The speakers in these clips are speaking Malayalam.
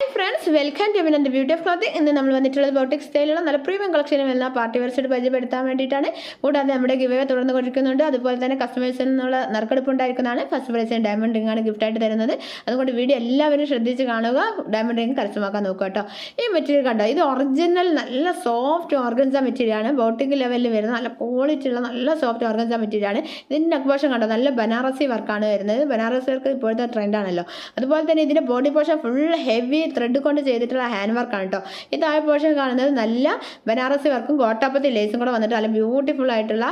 ഫ്രണ്ട്സ് വെൽക്കം ടു എന്റെ ബ്യൂട്ടി ഓഫ് ക്ലോത്ത് ഇന്ന് നമ്മൾ വന്നിട്ടുള്ളത് ബോട്ടിക് സ്റ്റൈലുള്ള നല്ല പ്രീമിയം കളക്ഷനും വരുന്ന പാർട്ടി വെയർസായിട്ട് പരിചയപ്പെടുത്താൻ വേണ്ടിയിട്ടാണ്. കൂടാതെ നമ്മുടെ ഗിവേ തുടർന്ന് കൊടുക്കുന്നുണ്ട്. അതുപോലെ തന്നെ കസ്റ്റമേഴ്സിൽ നിന്നുള്ള നറുക്കെടുപ്പ് ഉണ്ടായിരിക്കുന്നതാണ്. ഫസ്റ്റ് പ്രൈസ് ഡയമണ്ട് റിംഗ് ആണ് ഗിഫ്റ്റായിട്ട് തരുന്നത്. അതുകൊണ്ട് വീഡിയോ എല്ലാവരും ശ്രദ്ധിച്ച് കാണുക. ഡയമണ്ട് റിംഗ് കരസ്ഥമാക്കാൻ നോക്കുക കേട്ടോ. ഈ മെറ്റീരിയൽ കണ്ടോ? ഇത് ഒറിജിനൽ നല്ല സോഫ്റ്റ് ഓർഗൻസ മെറ്റീരിയലാണ് ബോട്ടിക് ലെവലിൽ വരുന്ന നല്ല ക്വാളിറ്റി ഉള്ള നല്ല സോഫ്റ്റ് ഓർഗൻസ മെറ്റീരിയലാണ് ഇതിന്റെ നെക്ക് കണ്ടോ? നല്ല ബനാറസി വർക്കാണ് വരുന്നത്. ബനാറസി വർക്ക് ഇപ്പോഴത്തെ ട്രെൻഡാണല്ലോ അതുപോലെ തന്നെ ഇതിന്റെ body portion full heavy thread കൊണ്ട് ചെയ്തിട്ടുള്ള ഹാൻഡ് വർക്കാണ് കേട്ടോ ഈ താഴെ പോർഷൻ കാണുന്നത് നല്ല ബനാറസി വർക്കും ഗോട്ടാപ്പത്തി ലേസും കൂടെ വന്നിട്ട് നല്ല ബ്യൂട്ടിഫുൾ ആയിട്ടുള്ള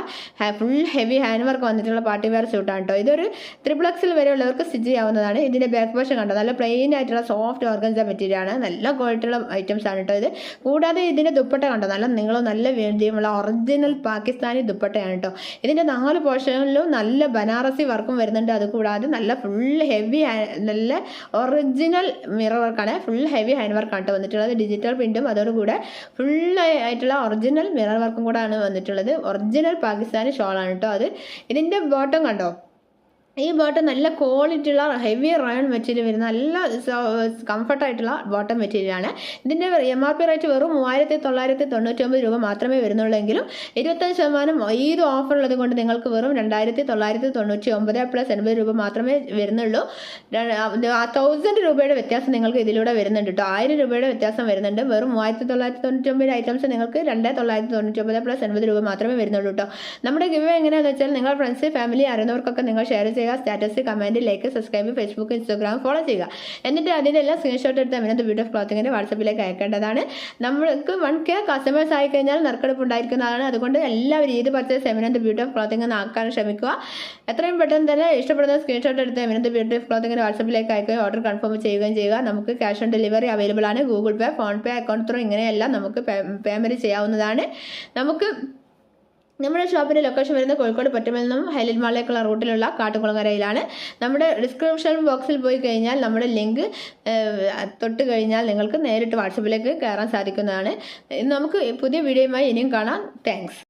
ഫുൾ ഹെവി ഹാൻഡ് വർക്ക് വന്നിട്ടുള്ള പാർട്ടി വെയർ സ്യൂട്ടാണ് കേട്ടോ ഇതൊരു ത്രിപ്ലക്സിൽ വരെയുള്ളവർക്ക് സ്റ്റിച്ച് ചെയ്യാവുന്നതാണ് ഇതിന്റെ ബാക്ക് പോർഷൻ കണ്ടോ? നല്ല പ്ലെയിൻ ആയിട്ടുള്ള സോഫ്റ്റ് ഓർഗൻസ മെറ്റീരിയലാണ് നല്ല ക്വാളിറ്റിയുള്ള ഐറ്റംസ് ആണ് കേട്ടോ ഇത്. കൂടാതെ ഇതിന്റെ ദുപ്പട്ട കണ്ടോ? നല്ല നീളവും നല്ല വീതിയുമുള്ള ഒറിജിനൽ പാകിസ്ഥാനി ദുപ്പട്ടയാണ് കേട്ടോ ഇതിന്റെ നാല് പോർഷനിലും നല്ല ബനാറസി വർക്കും വരുന്നുണ്ട്. അതുകൂടാതെ നല്ല ഫുൾ ഹെവി നല്ല ഒറിജിനൽ മിറർ വർക്കാണ് ഫുൾ ഹെവി ഹാൻഡ് വർക്ക് കേട്ടോ വന്നിട്ടുള്ളത് ഡിജിറ്റൽ പ്രിന്റും അതോടുകൂടെ ഫുൾ ആയിട്ടുള്ള ഒറിജിനൽ മിറർ വർക്കും കൂടെ ആണ് വന്നിട്ടുള്ളത്. ഒറിജിനൽ പാകിസ്ഥാനി ഷോളാണ് കേട്ടോ അത്. ഇതിന്റെ ബോട്ടം കണ്ടോ? ഈ ബോട്ടം നല്ല ക്വാളിറ്റി ഉള്ള ഹെവി റയൺ മെറ്റീരിയൽ വരുന്ന നല്ല കംഫർട്ടായിട്ടുള്ള ബോട്ടം മെറ്റീരിയലാണ് ഇതിന്റെ എം ആർ പി റേറ്റ് വെറും മൂവായിരത്തി തൊള്ളായിരത്തി തൊണ്ണൂറ്റൊമ്പത് രൂപ മാത്രമേ വരുന്നുള്ളെങ്കിലും ഇരുപത്തഞ്ച് ശതമാനം ഏത് ഉള്ളത് കൊണ്ട് നിങ്ങൾക്ക് വെറും രണ്ടായിരത്തി തൊള്ളായിരത്തി തൊണ്ണൂറ്റി ഒമ്പത് പ്ലസ് എൺപത് രൂപ മാത്രമേ വരുന്നുള്ളൂ. തൗസൻഡ് രൂപയുടെ വ്യത്യാസം നിങ്ങൾക്ക് ഇതിലൂടെ വരുന്നുണ്ട് കേട്ടോ ആയിരം രൂപയുടെ വ്യത്യാസം വരുന്നുണ്ട്. വെറും മൂവായിരത്തി തൊള്ളായിരത്തി തൊണ്ണൂറ്റി ഒമ്പത് ഐറ്റംസ് നിങ്ങൾക്ക് രണ്ട് തൊള്ളായിരത്തി തൊണ്ണൂറ്റി ഒമ്പത് പ്ലസ് എൺപത് രൂപ മാത്രമേ വരുന്നുള്ളൂ കേട്ടോ നമ്മുടെ ഗിവ് എങ്ങനെയാണെന്ന് വെച്ചാൽ നിങ്ങൾ ഫ്രണ്ട്സ് ഫാമിലി അറിയുന്നവർക്കൊക്കെ നിങ്ങൾ ഷെയർ ചെയ്യുക status comment like subscribe Facebook Instagram follow ചെയ്യുക. എന്നിട്ട് അതിന്റെ എല്ലാം സ്ക്രീൻഷോട്ട് എടുത്ത് അമിനത്ത് ബ്യൂട്ടി ഓഫ് ക്ലോത്തിങ്ങിന്റെ വാട്സപ്പിലേക്ക് അയക്കേണ്ടതാണ്. നമ്മൾക്ക് വൺ കെ കസ്റ്റമേഴ്സ് ആയി കഴിഞ്ഞാൽ നറുക്കെടുപ്പ് ഉണ്ടായിരിക്കുന്നതാണ്. അതുകൊണ്ട് എല്ലാവരും ഏത് പർച്ചേസ് എമിനത്ത് ബ്യൂട്ടി ഓഫ് ക്ലോത്തിങ് എന്ന് ആക്കാൻ ശ്രമിക്കുക. എത്രയും പെട്ടെന്ന് തന്നെ ഇഷ്ടപ്പെടുന്ന സ്ക്രീൻഷോട്ട് എടുത്ത് എമിനത്ത് ബ്യൂട്ടി ഓഫ് ക്ലോത്തിങ്ങിന്റെ വാട്സപ്പിലേക്ക് അയക്കുകയും ഓർഡർ കൺഫേം ചെയ്യുകയും ചെയ്യുക. നമുക്ക് ക്യാഷ് ഓൺ ഡെലിവറി അവൈലബിൾ ആണ്. Google pay phone pay account through ഇങ്ങനെയെല്ലാം നമുക്ക് പേയ്മെന്റ് ചെയ്യാവുന്നതാണ്. നമുക്ക് നമ്മുടെ ഷോപ്പിന്റെ ലൊക്കേഷൻ വരുന്നത് കോഴിക്കോട് പറ്റുമൽ നിന്നും ഹൈലൈറ്റ് മാളിലേക്കുള്ള റൂട്ടിലുള്ള കാട്ടുകുളങ്ങരയിലാണ്. നമ്മുടെ ഡിസ്ക്രിപ്ഷൻ ബോക്സിൽ പോയി കഴിഞ്ഞാൽ നമ്മുടെ ലിങ്ക് തൊട്ട് കഴിഞ്ഞാൽ നിങ്ങൾക്ക് നേരിട്ട് വാട്സപ്പിലേക്ക് കയറാൻ സാധിക്കുന്നതാണ്. നമുക്ക് പുതിയ വീഡിയോയുമായി ഇനിയും കാണാം. താങ്ക്സ്